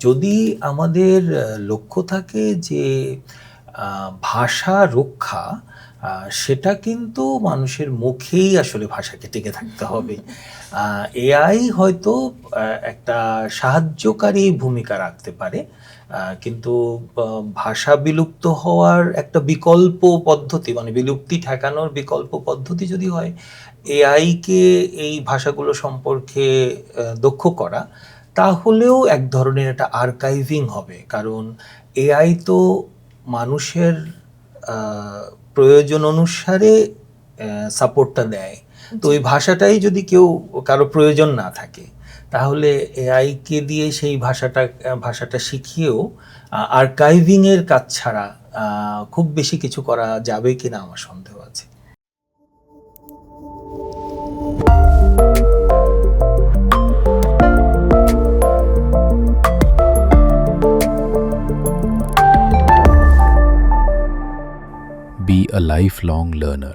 যদি আমাদের লক্ষ্য থাকে যে ভাষা রক্ষা সেটা কিন্তু মানুষের মুখেই আসলে ভাষাকে টিকে থাকতে হবে। এআই হয়তো একটা সাহায্যকারী ভূমিকা রাখতে পারে কিন্তু ভাষা বিলুপ্ত হওয়ার একটা বিকল্প পদ্ধতি মানে বিলুপ্তি ঠেকানোর বিকল্প পদ্ধতি যদি হয়, এআইকে এই ভাষাগুলো সম্পর্কে দক্ষ করা তাহলেও এক ধরনের একটা আর্কাইভিং হবে। কারণ এআই তো মানুষের প্রয়োজন অনুসারে সাপোর্টটা দেয় তো ওই ভাষাটাই যদি কেউ কারও প্রয়োজন না থাকে তাহলে এআইকে দিয়ে সেই ভাষাটা ভাষাটা শিখিয়েও আর্কাইভিংয়ের কাজ ছাড়া খুব বেশি কিছু করা যাবে কিনা আমার সন্দেহ আছে। Be a lifelong learner.